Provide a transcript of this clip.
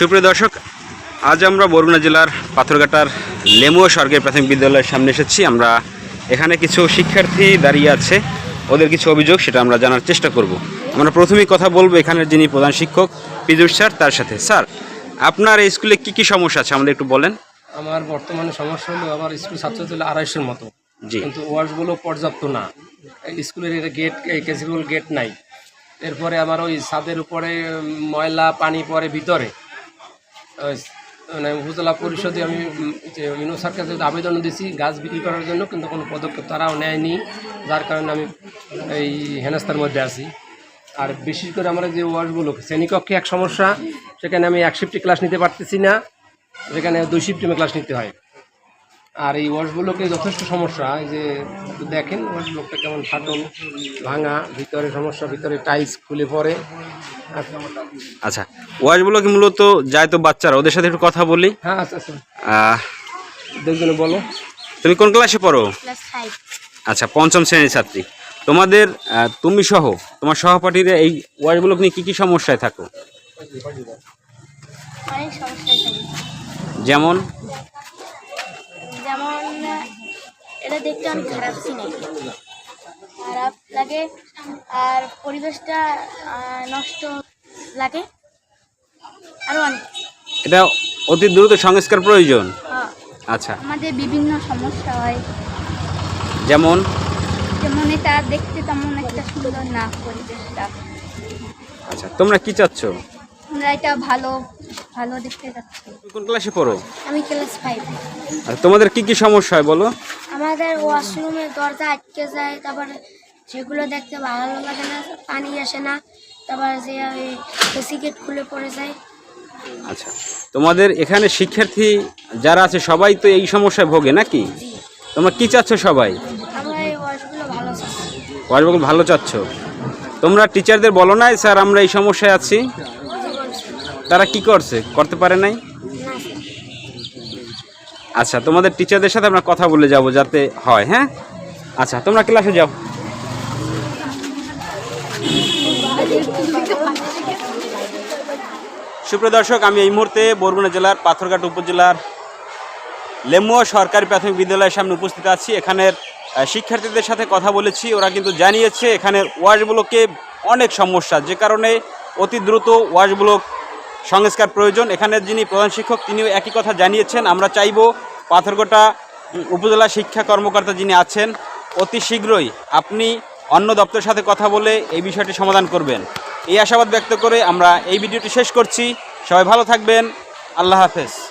সুপ্রিয় দর্শক আজ আমরা বরগুনা জেলার পাথরঘাটার লেমুয়া সরকারি প্রাথমিক বিদ্যালয়ের সামনে এসেছি। আমরা এখানে কিছু শিক্ষার্থী দাঁড়িয়ে আছে ওদের কিছু অভিযোগ সেটা আমরা জানার চেষ্টা করব। আমরা প্রথমেই কথা বলব এখানের যিনি প্রধান শিক্ষক পীযুষ স্যার তার সাথে। স্যার আপনার এই স্কুলে কি কি সমস্যা আছে আমাদের একটু বলেন। আমার বর্তমানে সমস্যা হলো আমার স্কুল ছাত্র ছিল আড়াইশোর মতো। জি। কিন্তু ওয়ার্ডসগুলো পর্যাপ্ত না। স্কুলের এটা গেট কেসিবল গেট নাই। এরপরে আমার ওই ছাদের উপরে ময়লা পানি পরে ভিতরে। মানে উপজেলা পরিষদে আমি ইউনো সরকার আবেদন দিয়েছি গাছ বিক্রি করার জন্য, কিন্তু কোনো পদক্ষেপ তারাও নেয়নি। যার কারণে আমি এই হেনস্থার মধ্যে আছি। আর বিশেষ করে আমরা যে ওয়ার্ডগুলো, শ্রেণীকক্ষে এক সমস্যা, সেখানে আমি এক শিফটে ক্লাস নিতে পারতেছি না, সেখানে দুই শিফটে ক্লাস নিতে হয়। আর এই ওয়াশগুলোকে যথেষ্ট সমস্যা এই যে দেখেন ওয়াশগুলোটা কেমন ফাটল ভাঙা ভিতরে সমস্যা ভিতরে টাইলস খুলে পড়ে। আচ্ছা ওয়াশগুলো কি মূলত যায় তো বাচ্চারা ওদের সাথে একটু কথা বলি। হ্যাঁ আচ্ছা আচ্ছা। বলো। তুমি কোন ক্লাসে পড়ো? আচ্ছা পঞ্চম শ্রেণির ছাত্রী। তোমাদের তুমি সহ তোমার সহপাঠীরা এই ওয়ার্ডগুলো নিয়ে কি কি সমস্যায় থাকো? অনেক সমস্যা যেমন? যেমন এটা দেখতে অনেক খারাপ সিনে খারাপ লাগে আর পরিবেশটা নষ্ট লাগে। আরও অনেক। এটা অতি দ্রুত সংস্কার প্রয়োজন। হ্যাঁ, আচ্ছা। আমাদের বিভিন্ন সমস্যা হয়। যেমন? যেমন এটা দেখতে তেমন একটা সুন্দর না পরিবেশটা। আচ্ছা তোমরা কি চাচ্ছ? আমরা এটা ভালো ভালো দেখতে যাচ্ছি। কোন ক্লাসে পড়ো? আমি ক্লাস ফাইভ আর তোমাদের কি কি সমস্যা হয় বলো? আমাদের ওয়াশরুমের দরজা আটকে যায় তারপরে দেখতে ভালো লাগে না পানি আসে না তারপর যে এসি গেট খুলে পড়ে যায়। আচ্ছা তোমাদের এখানে শিক্ষার্থী যারা আছে সবাই তো এই সমস্যায় ভোগে নাকি? তোমরা কি চাচ্ছ সবাই? ওয়াশগুলো ভালো ভালো চাচ্ছ। তোমরা টিচারদের বলো নাই স্যার আমরা এই সমস্যায় আছি তারা কি করছে? করতে পারে নাই? আচ্ছা তোমাদের টিচারদের সাথে আমরা কথা বলে যাব যাতে হয় হ্যাঁ? আচ্ছা তোমরা ক্লাসে যাও। সুপ্রিয় দর্শক, আমি এই মুহূর্তে বরগুনা জেলার পাথরঘাট উপজেলার লেমুয়া সরকারি প্রাথমিক বিদ্যালয়ের সামনে উপস্থিত আছি। এখানের শিক্ষার্থীদের সাথে কথা বলেছি। ওরা কিন্তু জানিয়েছে, এখানের ওয়াশগুলোকে অনেক সমস্যা, যে কারণে অতি দ্রুত ওয়াশগুলো সংস্কার প্রয়োজন। এখানে যিনি প্রধান শিক্ষক, তিনিও একই কথা জানিয়েছেন। আমরা চাইব পাথরগোটা উপজেলা শিক্ষা কর্মকর্তা যিনি আছেন, অতি শীঘ্রই আপনি অন্য দপ্তরের সাথে কথা বলে এই বিষয়টি সমাধান করবেন। এই আশাবাদ ব্যক্ত করে আমরা এই ভিডিওটি শেষ করছি। সবাই ভালো থাকবেন। আল্লাহ হাফেজ।